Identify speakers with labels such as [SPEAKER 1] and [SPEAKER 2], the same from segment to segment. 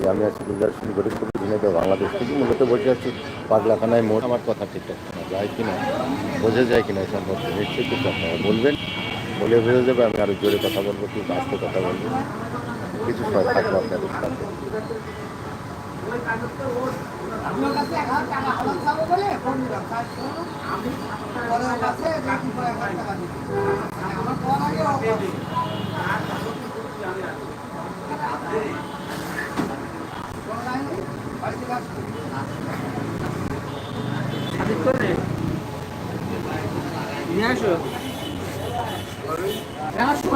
[SPEAKER 1] করি আমি আছি গুজরাট শিলিগুড়ি খুবই বাংলাদেশ থেকে মূলত বসে আছি পাগলাখানায় মোট আমার কথা ঠিকঠাক শোনা যায় কিনা, বোঝা যায় কিনা এই সম্পর্কে। নিশ্চয়ই কিছু আপনারা বলবেন, বলে বোঝা যাবে, আমি আরও জোরে কথা বলব কি আস্তে কথা বলব। কিছু সময় থাকব আপনাদের সাথে।
[SPEAKER 2] আপনার কাছে এক হাজার টাকা হাজার চাবো বলে ফোন দিলাম তাই আমি পরে ওর কাছে দেখি পরে এক হাজার টাকা দিই আমার পর আগে ও করে। কোনো লাইন নেই? বাড়িতে কাজ করি।
[SPEAKER 3] নিয়ে আসো আমার সময় নেই না
[SPEAKER 2] ছেলেটা নিয়ে আসি।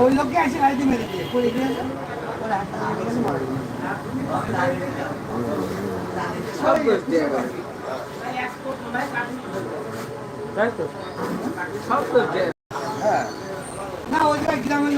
[SPEAKER 2] ওই লোককে এসে গাড়িতে মেরে দিয়ে পড়ে
[SPEAKER 3] গেল। তো? সব দোষ দিয়ে গেল।
[SPEAKER 2] হ্যাঁ না ওই জায়গায় গ্রামের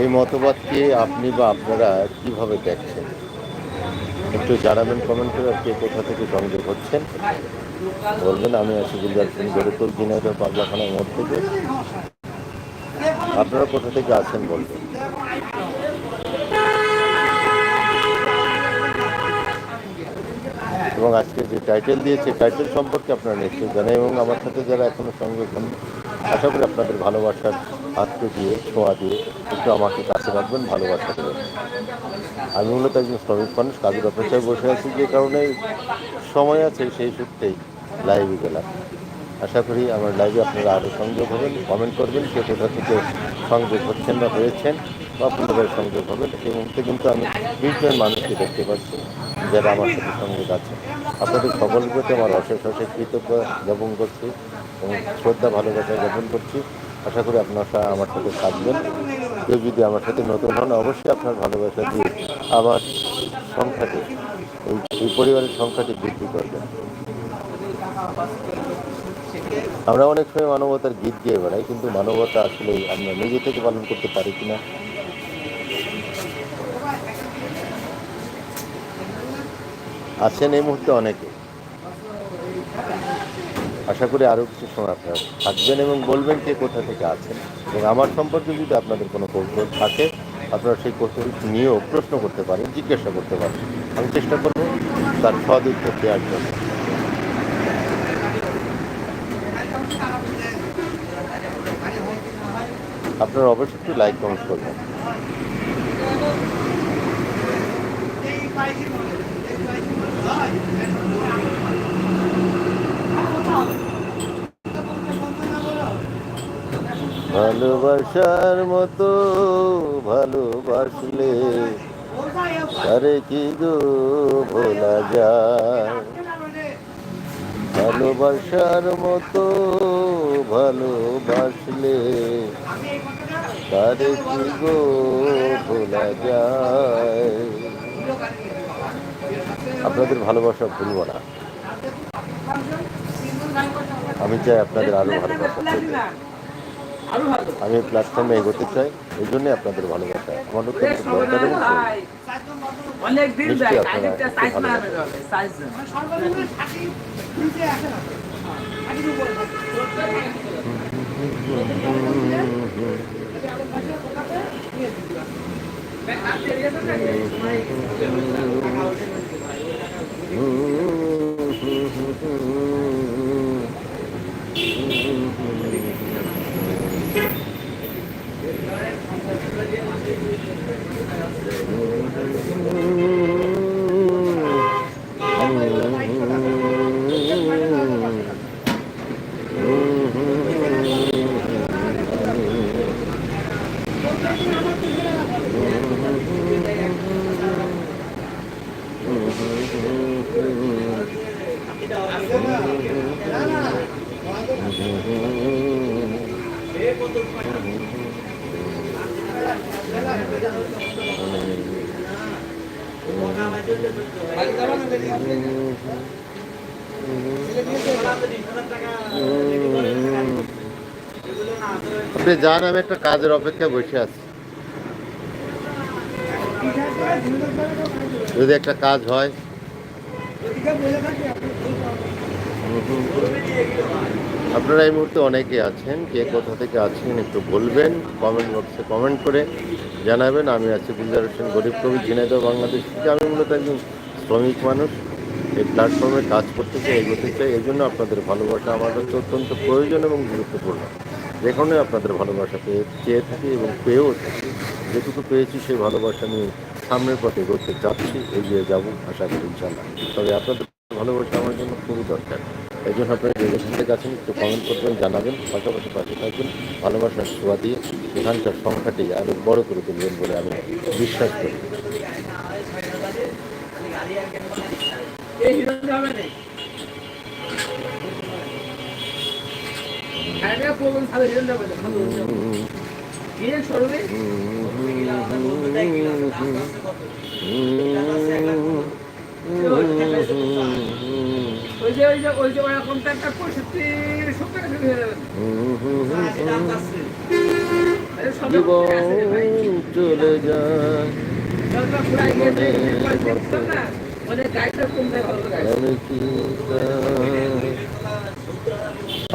[SPEAKER 1] এই মতবাদকে আপনি বা আপনারা কীভাবে দেখছেন? একটু জানাবেন কমেন্ট করে কে কোথা থেকে সংযোগ হচ্ছেন? বলবেন, আমি আছি গুলজার সিং গরুতুল দিনাজপুর পাগলাখানার মোড় থেকে আপনারা কোথা থেকে আছেন বলবেন। এবং আজকে যে টাইটেল দিয়েছে টাইটেল সম্পর্কে আপনারা নিশ্চয়ই জানেন এবং আমার সাথে যারা এখনও সঙ্গে হন আশা করি আপনাদের ভালোবাসার হাতকে দিয়ে, ছোঁয়া দিয়ে একটু আমাকে কাছে রাখবেন, ভালোবাসা দেবেন। আমি মূলত একজন শ্রমিক মানুষ, কাজের অপেক্ষায় বসে আছি যে কারণে সময় আছে সেই সূত্রেই লাইভে গেলাম। আশা করি আমার লাইভে আপনারা আরও সংযোগ হবেন, কমেন্ট করবেন, কে কোথা থেকে সংযোগ হচ্ছেন বা হয়েছেন বা আপনাদের সংযোগ হবেন সেই মুহূর্তে কিন্তু আমি বিশজন মানুষকে দেখতে পাচ্ছি যারা আমার সাথে সংযোগ আছে। আপনাদের সকলের প্রতি আমার অশেষ অশেষ কৃতজ্ঞ জ্ঞাপন করছি এবং শ্রদ্ধা, ভালোবাসা জ্ঞাপন করছি। আশা করি আপনারা আমার সাথে থাকবেন। কেউ যদি আমার সাথে নতুন হন, অবশ্যই আপনার ভালোবাসা দিয়ে আমার সংখ্যাটি এই পরিবারের সংখ্যাটি বৃদ্ধি করবেন। আমরা অনেক সময় মানবতার গীত গিয়ে বেড়াই, কিন্তু মানবতা আসলে আমরা নিজে থেকে পালন করতে পারি কিনা? আছেন এই মুহূর্তে অনেকে। আশা করি আরও কিছু সময় আপনারা থাকবেন এবং বলবেন যে কোথা থেকে আছেন এবং আমার সম্পর্কে যদি আপনাদের কোনো কৌশল থাকে আপনারা সেই কৌশল নিয়েও প্রশ্ন করতে পারেন জিজ্ঞাসা করতে পারেন আমি চেষ্টা করব তার সদ উত্তর দেওয়ার জন্য আপনারা অবশ্যই একটু লাইক কমেন্ট করবেন ভালোবাসার মতো ভালোবাসলে আরে কি গো ভোলা যায়? ভালোবাসার মতো ভালোবাসলে তারে কি গো ভোলা যায়? আপনাদের ভালোবাসা ভুলব না। আমি চাই আপনাদের আরও ভালোবাসা আমি প্ল্যাটফর্মে এগোতে চাই এই জন্যই আপনাদের ভালোবাসা। আমার অত্যন্ত আপনি যান আমি একটা কাজের অপেক্ষায় বসে আছি। যদি একটা কাজ হয়। আপনারা এই মুহূর্তে অনেকে আছেন, কে কোথা থেকে আছেন একটু বলবেন কমেন্ট বক্সে কমেন্ট করে জানাবেন। আমি আছি গুলজার হোসেন, গরিব কবি, ঝিনাইদহ, বাংলাদেশ থেকে। আমি মূলত একজন শ্রমিক মানুষ, এই প্ল্যাটফর্মে কাজ করতে চাই, এগোতে চাই, এই জন্য আপনাদের ভালোবাসা আমার কাছে অত্যন্ত প্রয়োজন এবং গুরুত্বপূর্ণ। যেখানে আপনাদের ভালোবাসা পেয়ে চেয়ে থাকি এবং পেয়েও থাকি। যেটুকু পেয়েছি সেই ভালোবাসা নিয়ে সামনের পথে এগোতে যাচ্ছি এগিয়ে যাব আশা করি ইনশাল্লাহ তবে আপনাদের ভালোবাসা আমার জন্য খুবই দরকার। এই জন্য আপনারা থেকে আছেন একটু কমেন্ট করবেন জানাবেন পাশাপাশি পাশে থাকবেন। ভালোবাসার ছোঁয়া দিয়ে এখানকার সংখ্যাটি আরও বড় করে তুলবেন বলে আমি বিশ্বাস করি।
[SPEAKER 3] এই
[SPEAKER 1] চলে যায়?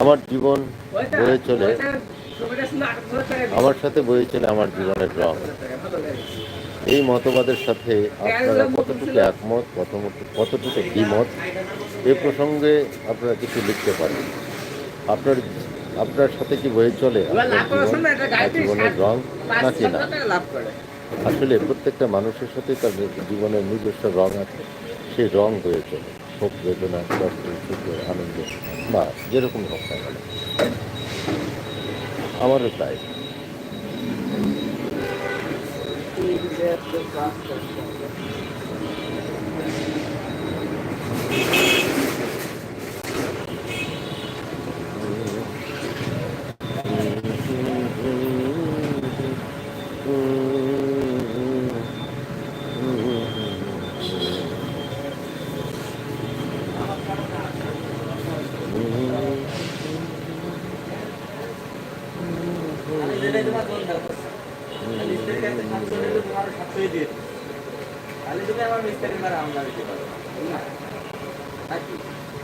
[SPEAKER 1] আমার জীবন বয়ে চলে। আমার সাথে বয়ে চলে আমার জীবনের রং। এই মতবাদের সাথে আপনারা কতটুকু একমত কতটুকু দ্বিমত এ প্রসঙ্গে আপনারা কিছু লিখতে পারেন। আপনার আপনার সাথে কি বয়ে চলে জীবনের রং নাকি না? আসলে প্রত্যেকটা মানুষের সাথে তার জীবনের নিজস্ব রং আছে। সেই রং হয়ে চলে। হোক বেদনা কষ্ট সুখ আনন্দ বা যেরকম হোক না কেন। আমারও তাই।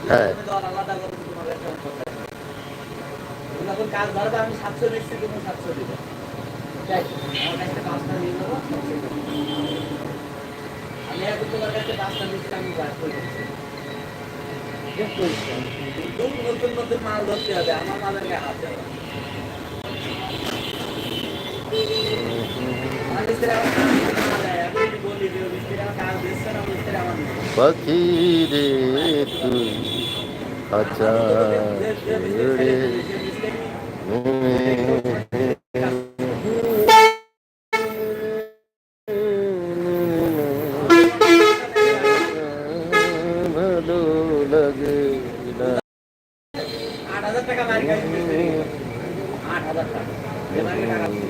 [SPEAKER 1] হ্যাঁ।
[SPEAKER 4] যখন কাজ ধরবে আমি সাতশো নিচ্ছি তুমি সাতশো দিবে। আমার কাছে পাঁচটা দিয়ে দেবো আমি এখন তোমার কাছে পাঁচটা দিচ্ছি আমি বাদ করে নতুন নতুন নতুন মাল ধরতে হবে আমার মালের গায়ে হাত দেবে
[SPEAKER 1] পাখি রে তুই রে ভালো লাগে না
[SPEAKER 4] আট হাজার টাকা মারি খাইছি মিস্ত্রি। আট হাজার টাকা। যে মারি টাকা দিচ্ছে।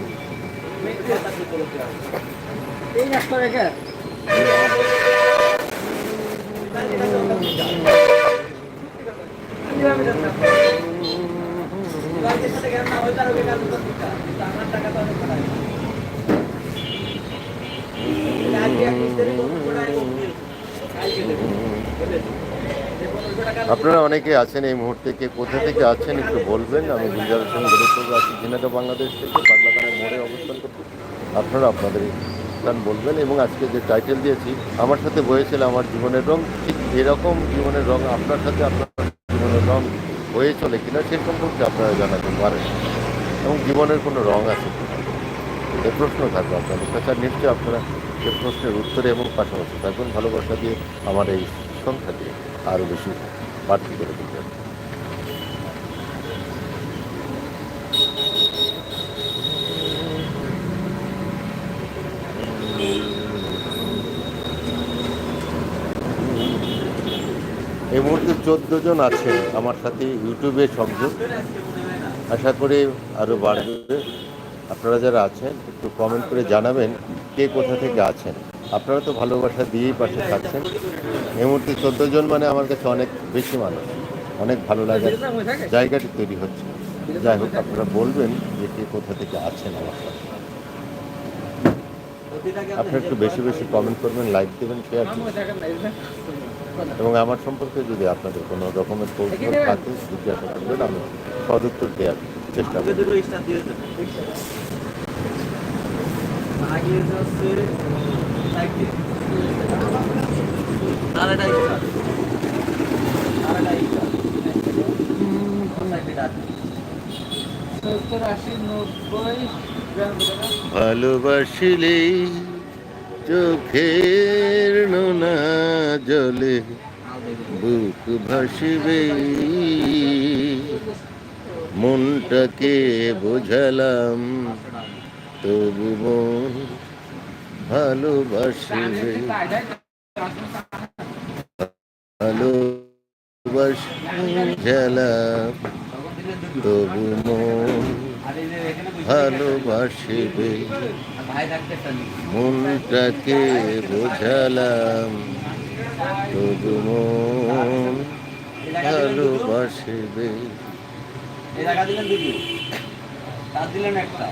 [SPEAKER 4] মিস্ত্রি হাজার টাকা করতে হবে।
[SPEAKER 3] এই একটা রেখে কীভাবে যাচ্ছে
[SPEAKER 4] বাড়িতে সাথে গেলাম না, ওই তার ওকে কাজ করতে দিতাম। কিন্তু আমার টাকা তো অনেক টাকা। আজকে এক মিস্ত্রি নতুন করে আনি অগ্নি। কালকে দেবো। বুঝলেন? যে পনেরোশো টাকা
[SPEAKER 1] আপনারা অনেকে আছেন এই মুহূর্তে, কে কোথা থেকে আছেন একটু বলবেন? আমি হোসেন গরিবপুর আছি ঝিনাইদহ, বাংলাদেশ থেকে পাগলাকানের মোড়ে অবস্থান করছি। আপনারা আপনাদের চান বলবেন এবং আজকে যে টাইটেল দিয়েছি, আমার সাথে বয়েছিল আমার জীবনের রং, ঠিক এরকম জীবনের রং আপনার সাথে আপনার জীবনের রং হয়ে চলে কিনা সে সম্পর্কে আপনারা জানাতে পারেন। এবং জীবনের কোনো রং আছে এই প্রশ্ন থাকবে আপনাদের কাছে নিশ্চয়ই আপনারা সে প্রশ্নের উত্তরে এবং পাশাপাশি থাকবেন। ভালোবাসা দিয়ে আমার এই সংখ্যা দিয়ে আরও বেশি বাড়তি করে দিবেন এই মুহূর্তে চোদ্দ জন আছে আমার সাথে ইউটিউবে সংযোগ। আশা করি আরও বাড়বে। আপনারা যারা আছেন, একটু কমেন্ট করে জানাবেন কে কোথা থেকে আছেন। আপনারা তো ভালোবাসা দিয়েই পাশে থাকছেন। এই মুহূর্তে চোদ্দ জন মানে আমার কাছে অনেক বেশি মানুষ। অনেক ভালো লাগার জায়গাটি তৈরি হচ্ছে। যাই হোক, আপনারা বলবেন যে কে কোথা থেকে আছেন আমার সাথে। আপনি একটু বেশি বেশি কমেন্ট করবেন লাইক দেবেন শেয়ার এবং আমার সম্পর্কে যদি আপনাদের কোনো রকমের কৌশল থাকে জিজ্ঞাসা করবেন আমি সদুত্তর দেওয়ার চেষ্টা করব। ভালোবাসিলেই চোখের নোনা জলে বুক ভাসিবে। মনটাকে বোঝালাম তবু মন ভালোবাসিবে। ভালোবাসিলাম তবু মন ভালোবাসিবে। মনটাকে বোঝালাম তবু মন ভালোবাসিবে
[SPEAKER 4] দিলেন একটা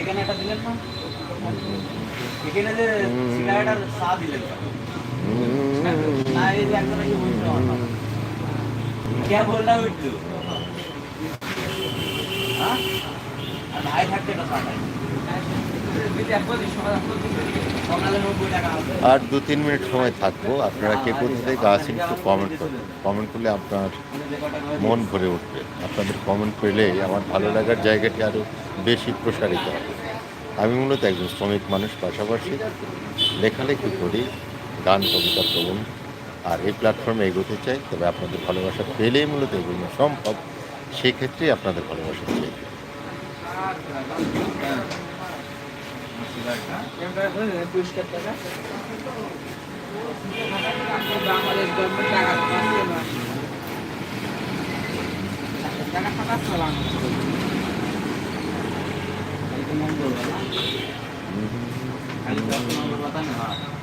[SPEAKER 4] এখানে একটা দিলেন না? এখানে যে সিগারেটার চা দিলেন। না এই যে হ্যাঁ? আর
[SPEAKER 1] দু তিন মিনিট সময় থাকব। আপনারা কে কোথা থেকে আছেন একটু কমেন্ট করবেন কমেন্ট করলে আপনার মন ভরে উঠবে। আপনাদের কমেন্ট পেলে আমার ভালো লাগার জায়গাটি আরও বেশি প্রসারিত হবে। আমি মূলত একজন শ্রমিক মানুষ পাশাপাশি লেখালেখি করি, গান কবিতা প্রবণ আর এই প্ল্যাটফর্মে এগোতে চাই তবে আপনাদের ভালোবাসা পেলেই মূলত এগোনো সম্ভব সেই ক্ষেত্রেই আপনাদের ভালোবাসা চাই।
[SPEAKER 4] খালি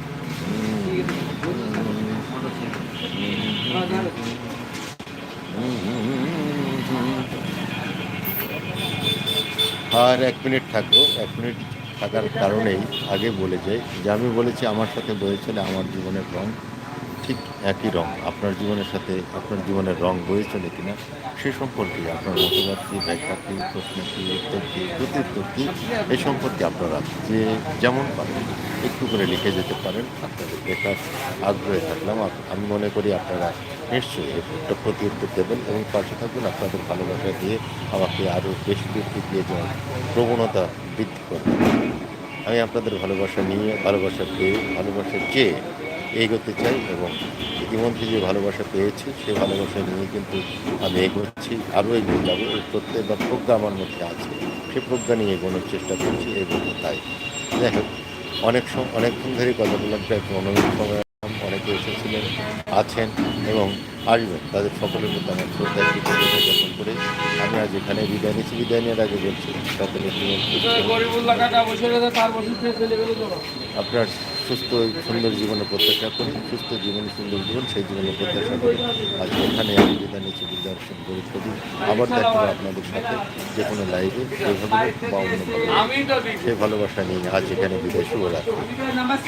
[SPEAKER 1] আর এক মিনিট থাকব এক মিনিট থাকার কারণেই আগে বলে যাই। যে আমি বলেছি আমার সাথে বয়েছিল আমার জীবনের রং। ঠিক একই রং। আপনার জীবনের সাথে আপনার জীবনের রং বয়ে চলে কিনা সে সম্পর্কে আপনার মতবাদ কি ব্যাখ্যা কি প্রশ্ন কি উত্তর কি প্রত্যুত্তর কি এই সম্পর্কে আপনারা যে যেমন পারেন একটু করে লিখে যেতে পারেন। আপনাদের দেখার আগ্রহে থাকলাম। আমি মনে করি আপনারা নিশ্চয়ই একটা প্রতি উত্তর দেবেন এবং পাশে থাকবেন আপনাদের ভালোবাসা দিয়ে আমাকে আরও বেশি দূর দিয়ে যাওয়ার প্রবণতা বৃদ্ধি করবেন আমি আপনাদের ভালোবাসা নিয়ে, ভালোবাসা পেয়ে, ভালোবাসা চেয়ে এগোতে চাই এবং ইতিমধ্যে যে ভালোবাসা পেয়েছি সেই ভালোবাসা নিয়ে কিন্তু আমি এগোচ্ছি আরও এগিয়ে যাব। এই প্রত্যেক বা প্রজ্ঞা আমার মধ্যে আছে। সে প্রজ্ঞা নিয়ে এগোনোর চেষ্টা করছি এগোতে তাই যাই হোক অনেক সময় অনেকক্ষণ ধরে কথা বললাম প্রায় পনেরো মিনিট সময় অনেকে এসেছিলেন আছেন এবং আসবেন। তাদের সকলের মধ্যে আমার শ্রদ্ধা কৃতজ্ঞতা জ্ঞাপন করে আমি আজ এখানে বিদায় নিচ্ছি। বিদায় নেওয়ার আগে বলছি সকলের জীবন আপনার সুস্থ সুন্দর জীবনের প্রত্যাশা করি। সুস্থ জীবনে, সুন্দর জীবন, সেই জীবনের প্রত্যাশা করি। আজ এখানে আমি বিদায় নিচ্ছি বিদ্যার গরিব কবি আবার দেখা আপনাদের সাথে যে কোনো লাইভে হোক বা অন্যভাবে সেই ভালোবাসা নিয়ে আজ এখানে বিদায়, শুভরাত্রি।
[SPEAKER 3] নাম্বার